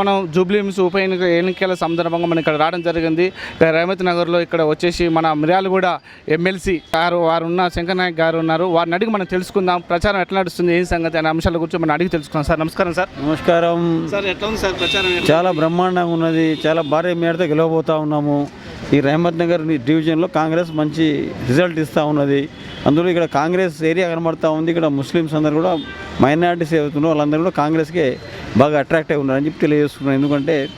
మనం జూబ్లీహిల్స్ ఉప ఎన్నిక ఎన్నికల సందర్భంగా మనం ఇక్కడ రావడం జరిగింది. రేమత్ నగర్లో ఇక్కడ వచ్చేసి మన మిర్యాలగూడ ఎమ్మెల్సీ గారు వారు ఉన్న శంకర్ నాయక్ గారు ఉన్నారు. వారిని అడిగి మనం తెలుసుకుందాం. ప్రచారం ఎట్లా నడుస్తుంది ఏం సంగతి అనే అంశాల గురించి మనం అడిగి తెలుసుకుందాం సార్. నమస్కారం సార్. నమస్కారం. సార్ ఎట్లా ఉంది సార్ ప్రచారం? చాలా బ్రహ్మాండంగా ఉన్నది. చాలా భారీ మేడతో గెలవబోతా ఉన్నాము. ఈ రహమత్ నగర్ డివిజన్లో కాంగ్రెస్ మంచి రిజల్ట్ ఇస్తూ ఉన్నది. అందులో ఇక్కడ కాంగ్రెస్ ఏరియా కనబడతా ఉంది. ఇక్కడ ముస్లిమ్స్ అందరూ కూడా మైనారిటీస్ అవుతున్నారు వాళ్ళందరూ కూడా కాంగ్రెస్కే బాగా అట్రాక్ట్ అయి ఉన్నారని చెప్పి తెలియజేస్తున్నాను. ఎందుకంటే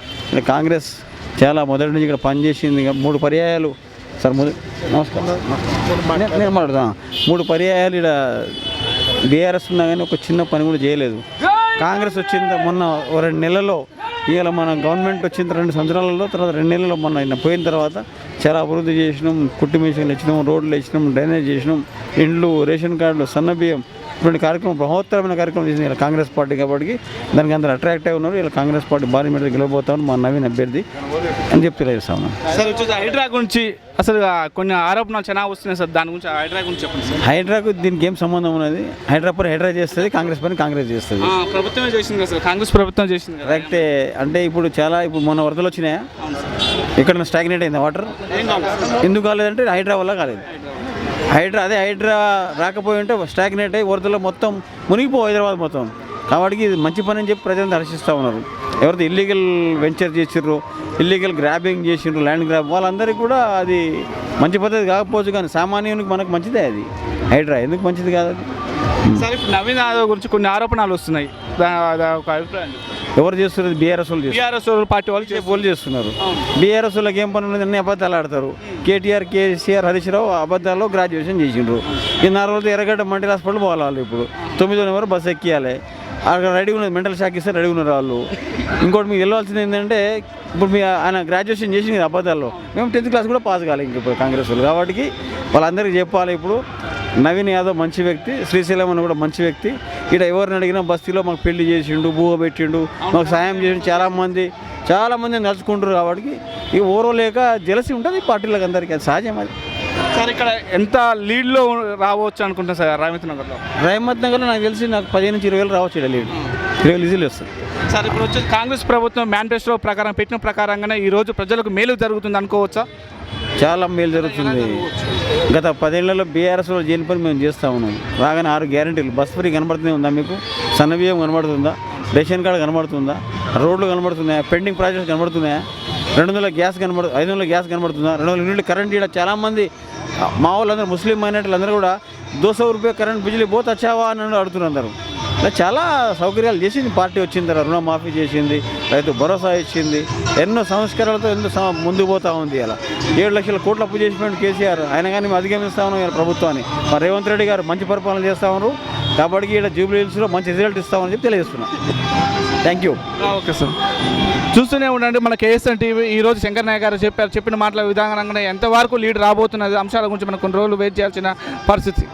కాంగ్రెస్ చాలా మొదటి నుంచి ఇక్కడ పనిచేసింది. ఇక మూడు పర్యాయాలు. సార్ నమస్కారం. నేను- నేను మూడు పర్యాయాలు ఇక్కడ బీఆర్ఎస్ ఉన్నా కానీ ఒక చిన్న పని కూడా చేయలేదు. కాంగ్రెస్ వచ్చిన మొన్న రెండు నెలల్లో. ఇవాళ మన గవర్నమెంట్ వచ్చిన రెండు సంవత్సరాలలో తర్వాత రెండు నెలల్లో మొన్న ఆయన పోయిన తర్వాత చాలా అభివృద్ధి చేసినాం. కుట్టి మిషన్లు ఇచ్చినాం రోడ్లు ఇచ్చినాం డ్రైనేజ్ చేసినాం. ఇండ్లు రేషన్ కార్డులు సన్నబియ్యం ఇటువంటి కార్యక్రమం బృహత్తరమైన కార్యక్రమం చేసింది ఇలా కాంగ్రెస్ పార్టీ కాబట్టి దానికి అందరూ అట్రాక్ట్ అయి ఉన్నారు. ఇలా కాంగ్రెస్ పార్టీ భారీ మీద గెలవబోతామని మా నవీన్ అభ్యర్థి అని చెప్పి తెలియజేస్తాను సార్ హైడ్రా గురించి అసలు కొన్ని ఆరోపణలు చాలా వస్తున్నాయి సార్. దాని గురించి హైడ్రా గురించి చెప్పండి సార్. హైడ్రాకు దీనికి ఏం సంబంధం ఉన్నది? హైడ్రా పని హైడ్రా చేస్తుంది కాంగ్రెస్ పని కాంగ్రెస్ చేస్తుంది. ప్రభుత్వమే చేసింది కదా సార్. కాంగ్రెస్ ప్రభుత్వం చేసింది కరెక్టే అంటే ఇప్పుడు చాలా ఇప్పుడు మొన్న వరదలు వచ్చినాయా? ఇక్కడ స్టాగ్నేట్ అయింది వాటర్ ఎందుకు కాలేదంటే హైడ్రా వల్ల కాలేదు. హైడ్రా అదే హైడ్రా రాకపోయి ఉంటే స్టాగ్నేట్ అయ్యి వరదలో మొత్తం మునిగిపో హైదరాబాద్ మొత్తం. కాబట్టి ఇది మంచి పని అని చెప్పి ప్రజలను హర్షిస్తూ ఉన్నారు. ఎవరైతే ఇల్లీగల్ వెంచర్ చేసిర్రు ఇల్లీగల్ గ్రాబింగ్ చేసిండ్రు ల్యాండ్ గ్రాబ్ వాళ్ళందరికీ కూడా అది మంచి పద్ధతి కాకపోవచ్చు కానీ సామాన్యునికి మనకు మంచిదే అది. హైడ్రా ఎందుకు మంచిది కాదు అది? సార్ ఇప్పుడు నవీన్ యాదవ్ గురించి కొన్ని ఆరోపణలు వస్తున్నాయి. ఒక అభిప్రాయం ఎవరు చేస్తున్నారు బీఆర్ఎస్ వాళ్ళు టీఆర్ఎస్ పార్టీ వాళ్ళు. పోలు చేస్తున్నారు. బీఆర్ఎస్ వాళ్ళకి ఏం పని ఉన్నది అన్ని అబద్ధాలు ఆడతారు. కేటీఆర్ కేసీఆర్ హరీష్ రావు అబద్ధాల్లో గ్రాడ్యుయేషన్ చేసిండ్రు. ఈ నాలుగు రోజులు ఎర్రగడ్డ మంటి హాస్పిటల్ పోవాలి వాళ్ళు ఇప్పుడు. తొమ్మిదో నెంబర్ బస్సు ఎక్కియాలి. అక్కడ రెడీ ఉన్నది మెంటల్ షాక్ ఇస్తే రెడీ ఉన్నారు వాళ్ళు. ఇంకోటి మీకు వెళ్ళవలసింది ఏంటంటే ఇప్పుడు మీ ఆయన గ్రాడ్యుయేషన్ చేసింది అబద్ధాల్లో. మేము టెన్త్ క్లాస్ కూడా పాస్ కాలేదు ఇంక ఇప్పుడు కాంగ్రెస్ వాళ్ళు. కాబట్టి వాళ్ళందరికీ చెప్పాలి ఇప్పుడు. నవీన్ యాదవ్ మంచి వ్యక్తి శ్రీశైలం అని కూడా మంచి వ్యక్తి. ఇక్కడ ఎవరిని అడిగినా బస్తీలో మాకు పెళ్ళి చేసిండు బువ్వ పెట్టిండు మాకు సాయం చేసిండు చాలా మంది చాలా మంది నడుచుకుంటారు కాబట్టి ఈ ఓరో లేక జలసి ఉంటుంది పార్టీలకు అందరికీ అది సహజం అది. సార్ ఇక్కడ ఎంత లీడ్లో రావచ్చు అనుకుంటున్నా సార్ రామేత్ నగర్లో? రహమత్ నగర్లో నాకు తెలిసి నాకు పదిహేను నుంచి ఇరవై వేలు రావచ్చు ఇక్కడ లీడ్. ఇరవై వేలు ఈజీలు వస్తుంది. సార్ ఇప్పుడు వచ్చేసి కాంగ్రెస్ ప్రభుత్వం మేనిఫెస్టో ప్రకారం పెట్టిన ప్రకారంగానే ఈ రోజు ప్రజలకు మేలు జరుగుతుంది అనుకోవచ్చా? చాలా మేలు జరుగుతుంది. గత పదేళ్ళలో బీఆర్ఎస్లో వాళ్ళు చేయని పని మేము చేస్తూ ఉన్నాం. రాగానే ఆరు గ్యారెంటీలు. బస్ ఫ్రీ కనబడుతూనే ఉందా మీకు? సన్నబియ్యం కనబడుతుందా? రేషన్ కార్డు కనబడుతుందా? రోడ్లు కనబడుతున్నాయా? Pending projects కనబడుతున్నాయా? రెండు వందల గ్యాస్ కనబడు ఐదు వందల గ్యాస్ కనబడుతుందా? రెండు వందల యూనిట్లు కరెంట్ ఇక్కడ చాలామంది మా వాళ్ళందరూ ముస్లిం మైనార్టీలు అందరూ కూడా దోస రూపాయ కరెంట్ బిజిలీ పోతే వచ్చావా అని అడుగుతున్నారు అందరూ. ఇలా చాలా సౌకర్యాలు చేసింది. పార్టీ వచ్చిన తర్వాత రుణమాఫీ చేసింది రైతు భరోసా ఇచ్చింది. ఎన్నో సంస్కారాలతో ఎన్నో సం- ముందుకు పోతా ఉంది ఇలా. ఏడు లక్షల కోట్ల అప్పు చేసిపోయింది కేసీఆర్ ఆయన కానీ మేము అధిగమిస్తా ఉన్నాం ప్రభుత్వాన్ని. మా రేవంత్ రెడ్డి గారు మంచి పరిపాలన చేస్తా ఉన్నారు. కాబట్టి ఇక్కడ జూబ్లీ హిల్స్లో మంచి రిజల్ట్ ఇస్తామని చెప్పి తెలియజేస్తున్నాం. Thank you okay sir. చూస్తూనే ఉండండి మన కేఎస్ఎన్ టీవీ ఈ రోజు శంకర్ నాయక్ గారు చెప్పారు చెప్పిన మాటల విధానంగానే ఎంతవరకు లీడ్ రాబోతున్నది అంశాల గురించి మనం కొన్ని రోజులు వెయిట్ చేయాల్సిన పరిస్థితి.